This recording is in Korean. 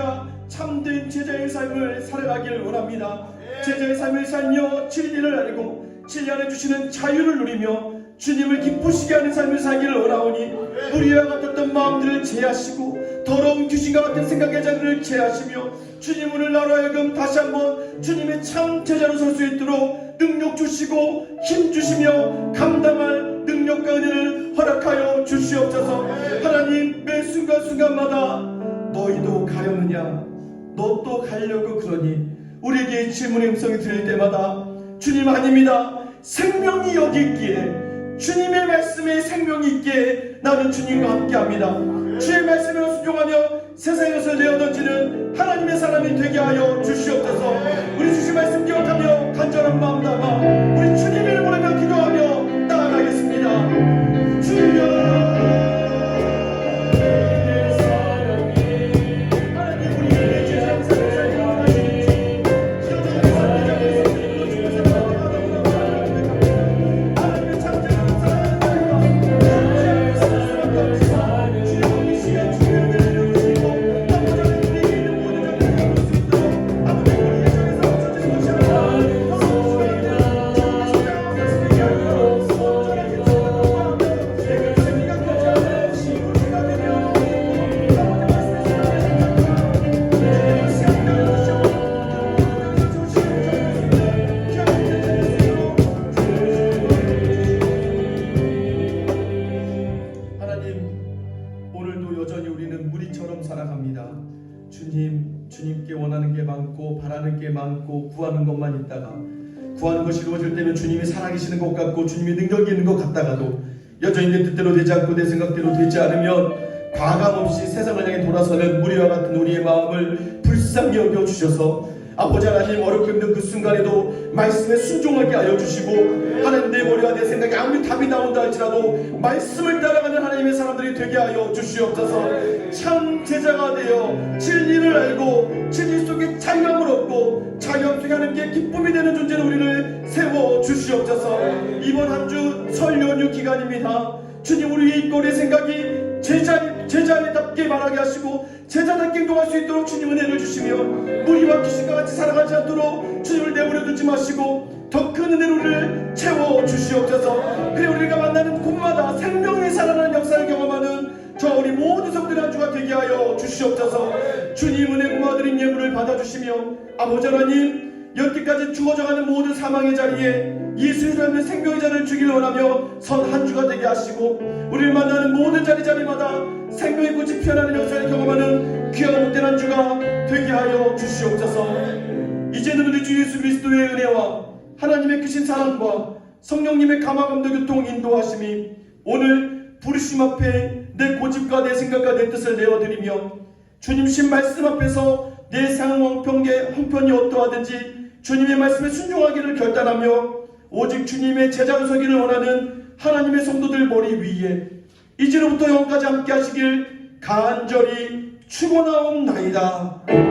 우리가 참된 제자의 삶을 살아가길 원합니다. 예. 제자의 삶을 살며 진리를 알고 진리 안에 주시는 자유를 누리며 주님을 기쁘시게 하는 삶을 살기를 원하오니 예. 우리와 같았던 마음들을 제하시고 더러운 귀신과 같은 생각의 자리를 제하시며 주님 오늘 나로 하여금 다시 한번 주님의 참 제자로 설 수 있도록 능력 주시고 힘 주시며 감당할 능력과 은혜를 허락하여 주시옵소서. 예. 하나님 매 순간순간마다 너희도 가려느냐? 너 또 가려고 그러니? 우리에게 질문의 음성이 들릴 때마다 주님 아닙니다. 생명이 여기 있기에 주님의 말씀에 생명이 있기에 나는 주님과 함께합니다. 주의 말씀에 순종하며 것을 내어던지는 하나님의 사람이 되게 하여 주시옵소서. 우리 주신 말씀 많고 바라는 게 많고 구하는 것만 있다가 구하는 것이 이루어질 때면 주님이 살아계시는 것 같고 주님이 능력이 있는 것 같다가도 여전히 내 뜻대로 되지 않고 내 생각대로 되지 않으면 과감 없이 세상을 향해 돌아서는 무리와 같은 우리의 마음을 불쌍히 여겨 주셔서 아버지 하나님 어렵고 힘든 그 순간에도 말씀에 순종하게 하여 주시고 하나님 내 머리와 내 생각에 아무리 답이 나온다 할지라도 말씀을 따라가는 하나님의 사람들이 되게 하여 주시옵소서. 참 제자가 되어 진리를 알고 진리 속에 자유함을 얻고 자유함 속에 하나님께 기쁨이 되는 존재로 우리를 세워 주시옵소서. 이번 한 주 설 연휴 기간입니다. 주님 우리의 입꼬리의 생각이 제자, 제자답게 말하게 하시고 제자답게 행동할 수 있도록 주님 은혜를 주시며 무리와 귀신과 같이 살아가지 않도록 주님을 내버려 두지 마시고 더 큰 은혜로 우리를 채워 주시옵소서. 그래 우리가 만나는 곳마다 생명이 살아나는 역사를 경험하는 저 우리 모든 성들의 한 주가 되게 하여 주시옵소서. 주님 은혜 고마드린 예물을 받아주시며 아버지 하나님 여기까지 죽어져가는 모든 사망의 자리에 예수님의 생명의 자를 주기를 원하며 선 한 주가 되게 하시고 우리를 만나는 모든 자리 자리마다 생명의 꽃이 피어나는 역사를 경험하는 귀한 못된 한 주가 되게 하여 주시옵소서. 이제는 우리 주 예수 그리스도의 은혜와 하나님의 크신 사랑과 성령님의 감화감도 교통 인도하심이 오늘 부르심 앞에 내 고집과 내 생각과 내 뜻을 내어드리며 주님 신 말씀 앞에서 내 상황 평계 형편이 어떠하든지 주님의 말씀에 순종하기를 결단하며 오직 주님의 제자로 서기를 원하는 하나님의 성도들 머리 위에 이제로부터 영까지 함께 하시길 간절히. 아멘.